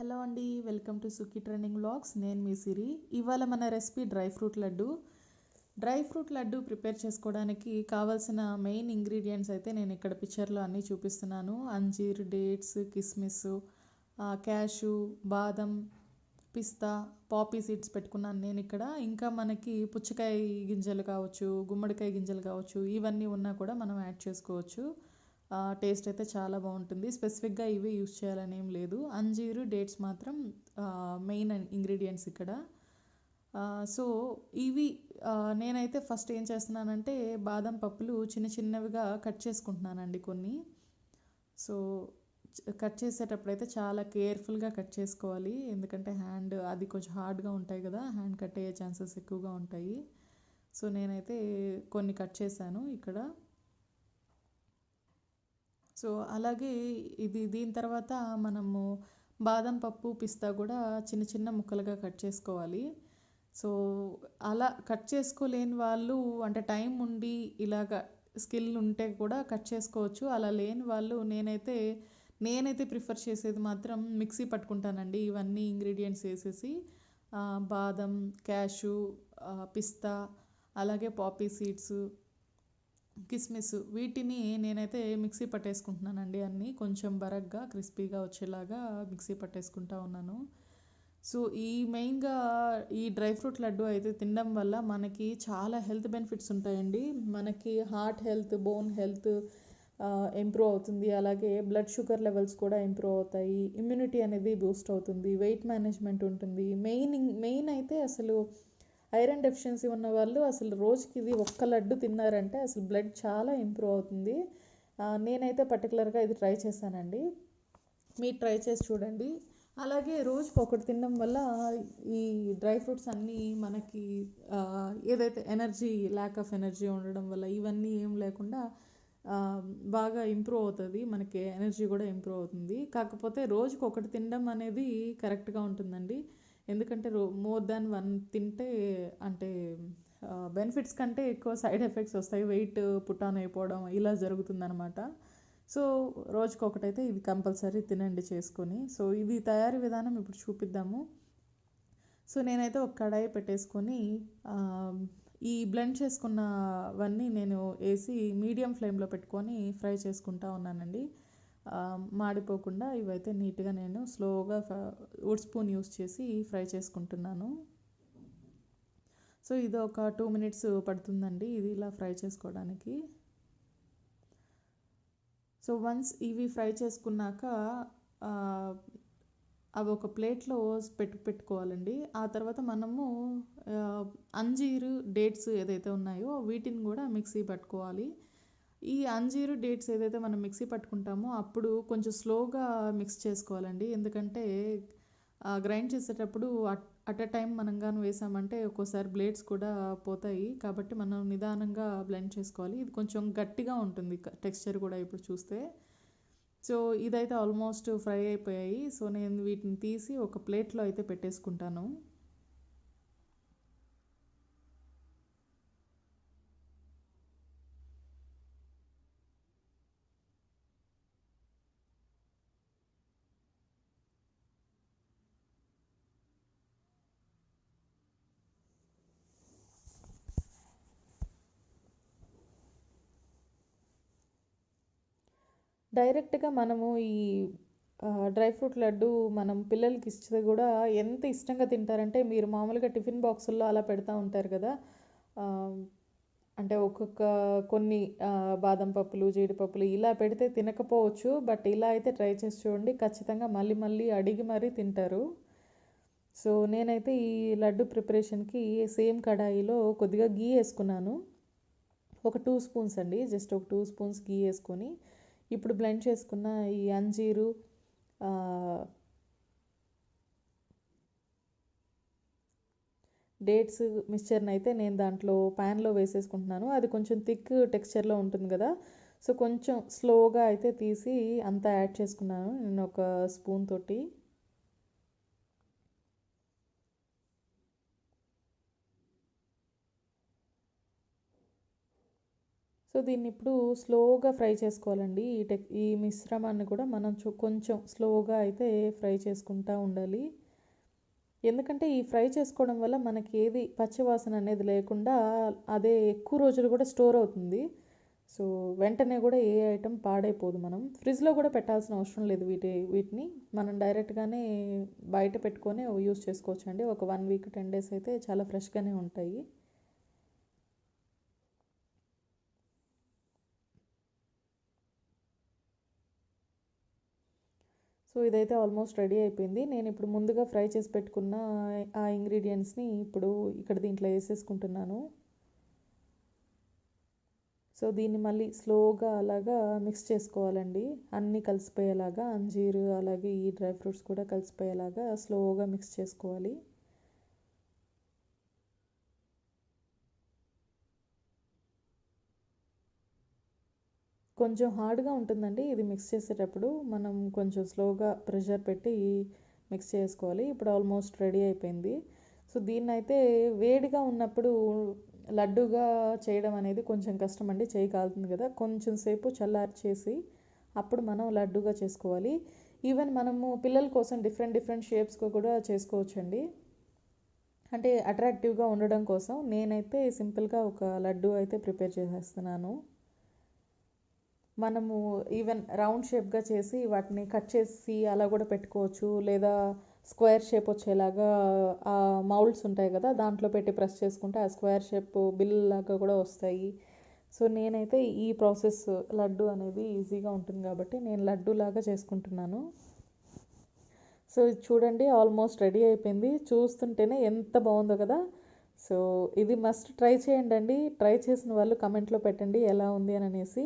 Hello అండి welcome to Sukhi trending blogs నేను మీ సిరి. ఇవాళ మన recipe dry fruit laddu. Dry fruit laddu prepare చేసుకోవడానికి కావాల్సిన మెయిన్ ఇంగ్రీడియంట్స్ అయితే నేను ఇక్కడ పిక్చర్లో అన్నీ చూపిస్తున్నాను. అంజీర్ డేట్స్ కిస్మిస్ క్యాషు బాదం పిస్తా పాపీ సీడ్స్ పెట్టుకున్నాను నేను ఇక్కడ. ఇంకా మనకి పుచ్చకాయ గింజలు కావచ్చు గుమ్మడికాయ గింజలు కావచ్చు ఇవన్నీ ఉన్నా కూడా మనం యాడ్ చేసుకోవచ్చు. టేస్ట్ అయితే చాలా బాగుంటుంది. స్పెసిఫిక్గా ఇవే యూస్ చేయాలని ఏం లేదు. అంజీరు డేట్స్ మాత్రం మెయిన్ ఇంగ్రీడియంట్స్ ఇక్కడ. సో ఇవి నేనైతే ఫస్ట్ ఏం చేస్తున్నానంటే బాదం పప్పులు చిన్న చిన్నవిగా కట్ చేసుకుంటున్నానండి కొన్ని. సో కట్ చేసేటప్పుడైతే చాలా కేర్ఫుల్గా కట్ చేసుకోవాలి. ఎందుకంటే హ్యాండ్ అది కొంచెం హార్డ్గా ఉంటాయి కదా హ్యాండ్ కట్ అయ్యే ఛాన్సెస్ ఎక్కువగా ఉంటాయి. సో నేనైతే కొన్ని కట్ చేశాను ఇక్కడ. సో అలాగే ఇది దీని తర్వాత మనము బాదం పప్పు పిస్తా కూడా చిన్న చిన్న ముక్కలుగా కట్ చేసుకోవాలి. సో అలా కట్ చేసుకోలేని వాళ్ళు అంటే టైం ఉండి ఇలాగ స్కిల్ ఉంటే కూడా కట్ చేసుకోవచ్చు. అలా లేని వాళ్ళు నేనైతే నేనైతే ప్రిఫర్ చేసేది మాత్రం మిక్సీ పట్టుకుంటానండి. ఇవన్నీ ఇంగ్రీడియంట్స్ వేసేసి బాదం క్యాషు పిస్తా అలాగే పాపీ సీడ్స్ కిస్మిస్ వీటిని నేనైతే మిక్సీ పట్టేసుకుంటున్నానండి అన్నీ. కొంచెం బరగ్గా క్రిస్పీగా వచ్చేలాగా మిక్సీ పట్టేసుకుంటా ఉన్నాను. సో ఈ మెయిన్గా ఈ డ్రై ఫ్రూట్ లడ్డు అయితే తినడం వల్ల మనకి చాలా హెల్త్ బెనిఫిట్స్ ఉంటాయండి. మనకి heart health bone health improve అవుతుంది. అలాగే బ్లడ్ షుగర్ లెవెల్స్ కూడా ఇంప్రూవ్ అవుతాయి. ఇమ్యూనిటీ అనేది బూస్ట్ అవుతుంది. వెయిట్ మేనేజ్మెంట్ ఉంటుంది. మెయిన్ మెయిన్ అయితే అసలు ఐరన్ డెఫిషియన్సీ ఉన్న వాళ్ళు అసలు రోజుకి ఇది ఒక్క లడ్డు తిన్నారంటే అసలు బ్లడ్ చాలా ఇంప్రూవ్ అవుతుంది. నేనైతే పర్టికులర్గా ఇది ట్రై చేశానండి. మీరు ట్రై చేసి చూడండి. అలాగే రోజుకి ఒకటి తినడం వల్ల ఈ డ్రై ఫ్రూట్స్ అన్నీ మనకి ఏదైతే ఎనర్జీ ల్యాక్ ఆఫ్ ఎనర్జీ ఉండడం వల్ల ఇవన్నీ ఏం లేకుండా బాగా ఇంప్రూవ్ అవుతుంది. మనకి ఎనర్జీ కూడా ఇంప్రూవ్ అవుతుంది. కాకపోతే రోజుకి ఒకటి తినడం అనేది కరెక్ట్గా ఉంటుందండి. ఎందుకంటే రో మోర్ దాన్ వన్ తింటే అంటే బెనిఫిట్స్ కంటే ఎక్కువ సైడ్ ఎఫెక్ట్స్ వస్తాయి. వెయిట్ పుట్ ఆన్ అయిపోవడం ఇలా జరుగుతుందనమాట సో రోజుకి ఒకటైతే ఇది కంపల్సరీ తినండి చేసుకొని. సో ఇది తయారీ విధానం ఇప్పుడు చూపిద్దాము. సో నేనైతే ఒక కడాయి పెట్టేసుకొని ఈ బ్లెండ్ చేసుకున్నవన్నీ నేను వేసి మీడియం ఫ్లేమ్లో పెట్టుకొని ఫ్రై చేసుకుంటా ఉన్నానండి. మాడిపోకుండా ఇవైతే నీట్గా నేను స్లోగా వుడ్ స్పూన్ యూస్ చేసి ఫ్రై చేసుకుంటున్నాను. సో ఇది ఒక టూ మినిట్స్ పడుతుందండి ఇది ఇలా ఫ్రై చేసుకోవడానికి. సో వన్స్ ఇవి ఫ్రై చేసుకున్నాక అవి ఒక ప్లేట్లో పెట్టు పెట్టుకోవాలండి. ఆ తర్వాత మనము అంజీరు డేట్స్ ఏదైతే ఉన్నాయో వీటిని కూడా మిక్సీ పట్టుకోవాలి. ఈ అంజీరు డేట్స్ ఏదైతే మనం మిక్సీ పట్టుకుంటామో అప్పుడు కొంచెం స్లోగా మిక్స్ చేసుకోవాలండి. ఎందుకంటే గ్రైండ్ చేసేటప్పుడు అట్ ఎ టైం మనం కానీ వేసామంటే ఒక్కోసారి బ్లేడ్స్ కూడా పోతాయి. కాబట్టి మనం నిదానంగా బ్లెండ్ చేసుకోవాలి. ఇది కొంచెం గట్టిగా ఉంటుంది టెక్స్చర్ కూడా ఇప్పుడు చూస్తే. సో ఇదైతే ఆల్మోస్ట్ ఫ్రై అయిపోయాయి. సో నేను వీటిని తీసి ఒక ప్లేట్లో అయితే పెట్టేసుకుంటాను. డైరెక్ట్గా మనము ఈ డ్రై ఫ్రూట్ లడ్డు మనం పిల్లలకి ఇస్తే కూడా ఎంత ఇష్టంగా తింటారంటే మీరు మామూలుగా టిఫిన్ బాక్సుల్లో అలా పెడతా ఉంటారు కదా అంటే ఒక్కొక్క కొన్ని బాదం పప్పులు జీడిపప్పులు ఇలా పెడితే తినకపోవచ్చు బట్ ఇలా అయితే ట్రై చేసి చూడండి ఖచ్చితంగా మళ్ళీ మళ్ళీ అడిగి మరీ తింటారు. సో నేనైతే ఈ లడ్డు ప్రిపరేషన్కి సేమ్ కడాయిలో కొద్దిగా గీ వేసుకున్నాను. ఒక టూ స్పూన్స్ అండి జస్ట్ ఒక టూ స్పూన్స్ గీ వేసుకొని ఇప్పుడు బ్లెండ్ చేసుకున్న ఈ అంజీరు డేట్స్ మిక్చర్ని అయితే నేను దాంట్లో ప్యాన్లో వేసేసుకుంటున్నాను. అది కొంచెం థిక్ టెక్స్చర్లో ఉంటుంది కదా. సో కొంచెం స్లోగా అయితే తీసి అంతా యాడ్ చేసుకున్నాను. నేను ఒక స్పూన్ తోటి. సో దీన్ని ఇప్పుడు స్లోగా ఫ్రై చేసుకోవాలండి. ఈ టెక్ ఈ మిశ్రమాన్ని కూడా మనం కొంచెం స్లోగా అయితే ఫ్రై చేసుకుంటూ ఉండాలి. ఎందుకంటే ఈ ఫ్రై చేసుకోవడం వల్ల మనకి ఏది పచ్చివాసన అనేది లేకుండా అదే ఎక్కువ రోజులు కూడా స్టోర్ అవుతుంది. సో వెంటనే కూడా ఏ ఐటెం పాడైపోదు మనం. ఫ్రిడ్జ్లో కూడా పెట్టాల్సిన అవసరం లేదు వీటి వీటిని. మనం డైరెక్ట్గానే బయట పెట్టుకొని యూస్ చేసుకోవచ్చు అండి ఒక వన్ వీక్ టెన్ డేస్ అయితే చాలా ఫ్రెష్గానే ఉంటాయి. సో ఇదైతే ఆల్మోస్ట్ రెడీ అయిపోయింది. నేను ఇప్పుడు ముందుగా ఫ్రై చేసి పెట్టుకున్న ఆ ఇంగ్రీడియంట్స్ని ఇప్పుడు ఇక్కడ దీంట్లో వేసేసుకుంటున్నాను. సో దీన్ని మళ్ళీ స్లోగా అలాగా మిక్స్ చేసుకోవాలండి. అన్నీ కలిసిపోయేలాగా అంజీరు అలాగే ఈ డ్రై ఫ్రూట్స్ కూడా కలిసిపోయేలాగా స్లోగా మిక్స్ చేసుకోవాలి. కొంచెం హార్డ్గా ఉంటుందండి ఇది మిక్స్ చేసేటప్పుడు. మనం కొంచెం స్లోగా ప్రెషర్ పెట్టి మిక్స్ చేసుకోవాలి. ఇప్పుడు ఆల్మోస్ట్ రెడీ అయిపోయింది. సో దీన్ని అయితే వేడిగా ఉన్నప్పుడు లడ్డుగా చేయడం అనేది కొంచెం కష్టం అండి చేయి కాలుతుంది కదా. కొంచెం సేపు చల్లారి చేసి అప్పుడు మనం లడ్డుగా చేసుకోవాలి. ఈవెన్ మనము పిల్లల కోసం డిఫరెంట్ డిఫరెంట్ షేప్స్గా కూడా చేసుకోవచ్చండి. అంటే అట్రాక్టివ్గా ఉండడం కోసం నేనైతే సింపుల్గా ఒక లడ్డు అయితే ప్రిపేర్ చేసేస్తున్నాను. మనము ఈవెన్ రౌండ్ షేప్గా చేసి వాటిని కట్ చేసి అలా కూడా పెట్టుకోవచ్చు. లేదా స్క్వేర్ షేప్ వచ్చేలాగా ఆ మౌల్డ్స్ ఉంటాయి కదా దాంట్లో పెట్టి ప్రెస్ చేసుకుంటే ఆ స్క్వేర్ షేప్ బిల్ లాగా కూడా వస్తాయి. సో నేనైతే ఈ ప్రాసెస్ లడ్డు అనేది ఈజీగా ఉంటుంది కాబట్టి నేను లడ్డు లాగా చేసుకుంటున్నాను. సో చూడండి ఆల్మోస్ట్ రెడీ అయిపోయింది. చూస్తుంటేనే ఎంత బాగుందో కదా. సో ఇది మస్ట్ ట్రై చేయండి అండి. ట్రై చేసిన వాళ్ళు కమెంట్లో పెట్టండి ఎలా ఉంది అని అనేసి.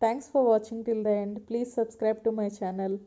Thanks for watching till the end. Please subscribe to my channel.